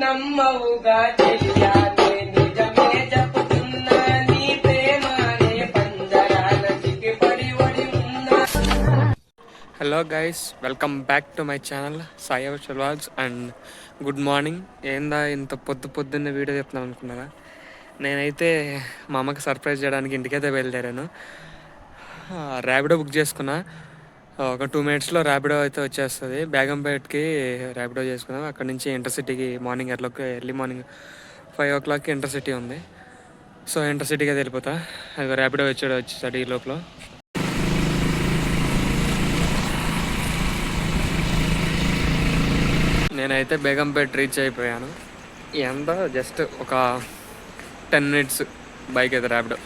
నమ్మవుగా చెయ్యాలే నిజమే నీ ప్రేమనే ఒడి hello guys welcome back to my channel Sai vlogs and good morning ఏందా ఇంత పొద్దు పొద్దున్న వీడియో చెప్తున్నాను అనుకున్నారా? నేనైతే మా అమ్మకి సర్ప్రైజ్ చేయడానికి ఇంటికైతే బయలుదేరాను. ర్యాపిడో బుక్ చేసుకున్నా. ఒక టూ మినిట్స్లో ర్యాపిడో అయితే వచ్చేస్తుంది. బేగంపేట్కి ర్యాపిడో చేసుకున్నాం అక్కడ నుంచి ఇంటర్సిటీకి మార్నింగ్ ఎర్లోకి ఎర్లీ మార్నింగ్ ఫైవ్ ఓ క్లాక్కి ఇంటర్సిటీ ఉంది. సో ఇంటర్సిటీకి అయితే వెళ్ళిపోతా. అది ర్యాపిడో వచ్చాడు వచ్చేసాడు ఈ లోపల. నేనైతే బేగంపేట రీచ్ అయిపోయాను. ఎంత జస్ట్ ఒక టెన్ మినిట్స్ బైక్ అయితే ర్యాపిడో.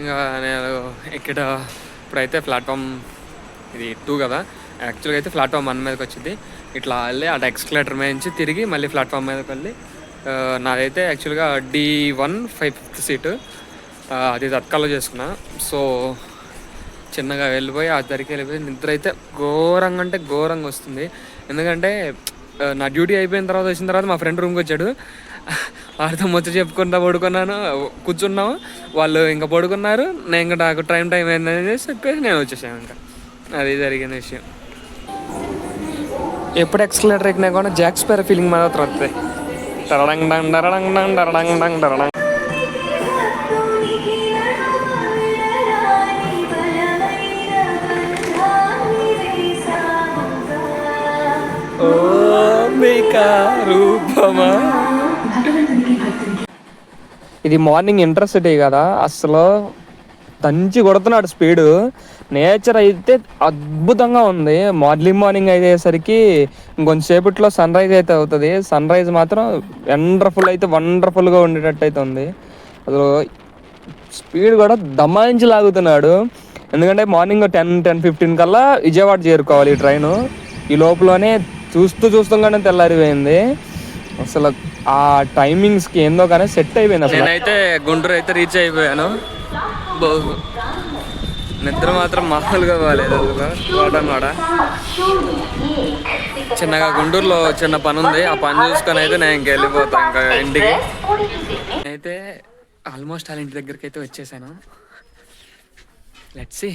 ఇంకా నేను ఇక్కడ ఇప్పుడైతే ప్లాట్ఫామ్ ఇది టూ కదా. యాక్చువల్గా అయితే ప్లాట్ఫామ్ వన్ మీదకి వచ్చింది. ఇట్లా వెళ్ళి అటు ఎక్స్కలేటర్ మీద నుంచి తిరిగి మళ్ళీ ప్లాట్ఫామ్ మీదకి వెళ్ళి నాదైతే యాక్చువల్గా D one five fifth seat అది తత్కాల్లో చేసుకున్నా. సో చిన్నగా వెళ్ళిపోయి ఆ దగ్గరికి వెళ్ళిపోయి నిద్ర అయితే ఘోరంగా అంటే ఘోరంగా వస్తుంది. ఎందుకంటే నా డ్యూటీ అయిపోయిన తర్వాత వచ్చిన తర్వాత మా ఫ్రెండ్ రూమ్కి వచ్చాడు. వాడితో ముచ్చ చెప్పుకుంటా పడుకున్నాను. కూర్చున్నాము. వాళ్ళు ఇంకా పడుకున్నారు. నేను ఇంకా నాకు టైం టైం అయిందని చెప్పేసి నేను వచ్చేసాను ఇంకా. అది జరిగిన విషయం. ఎప్పుడు ఎక్స్కలేటర్ ఎక్కినా కూడా జాక్స్ పేర ఫీలింగ్ మాత్రం వస్తుంది టరడంగ్ డంగ్ డరడంగ్ డంగ్ డరడంగ్ డంగ్ డరడంగ్ రూపమా? ఇది మార్నింగ్ ఇంటర్సిటీ కదా అసలు దంచి కొడుతున్నాడు స్పీడు. నేచర్ అయితే అద్భుతంగా ఉంది. మార్నింగ్ మార్నింగ్ అయ్యేసరికి ఇంకొంచెంసేపట్లో సన్ రైజ్ అయితే అవుతుంది. సన్ రైజ్ మాత్రం వండర్ఫుల్ అయితే వండర్ఫుల్గా ఉండేటట్టు అయితే ఉంది అసలు స్పీడ్ కూడా దమాయించి లాగుతున్నాడు. ఎందుకంటే మార్నింగ్ టెన్ టెన్ ఫిఫ్టీన్ కల్లా విజయవాడ చేరుకోవాలి ఈ ట్రైన్. ఈ లోపలనే చూస్తూ చూస్తుండగానే తెల్లారిపోయింది. అసలు ఆ టైమింగ్స్కి ఏందో కానీ సెట్ అయిపోయింది అసలు. నేనైతే గుంటూరు అయితే రీచ్ అయిపోయాను. నిద్ర మాత్రం మామూలుగా బాగాలేదు వాడనమాట. చిన్నగా గుంటూరులో చిన్న పని ఉంది. ఆ పని చూసుకొని అయితే నేను ఇంక వెళ్ళిపోతాను ఇంకా ఇంటికి. అయితే ఆల్మోస్ట్ వాళ్ళ ఇంటి దగ్గరికి అయితే వచ్చేసాను. లెట్సి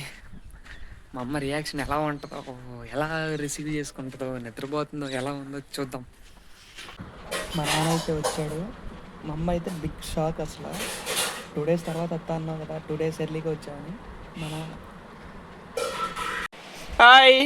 మా అమ్మ రియాక్షన్ ఎలా ఉంటుందో ఎలా రిసీవ్ చేసుకుంటుందో నిద్రపోతుందో ఎలా ఉందో చూద్దాం. మా నాన్న అయితే వచ్చాడు. మా అమ్మ అయితే బిగ్ షాక్ అసలు. టూ డేస్ తర్వాత వస్తా అన్నావు కదా టూ డేస్ ఎర్లీగా వచ్చావని. మా నాన్న. హాయ్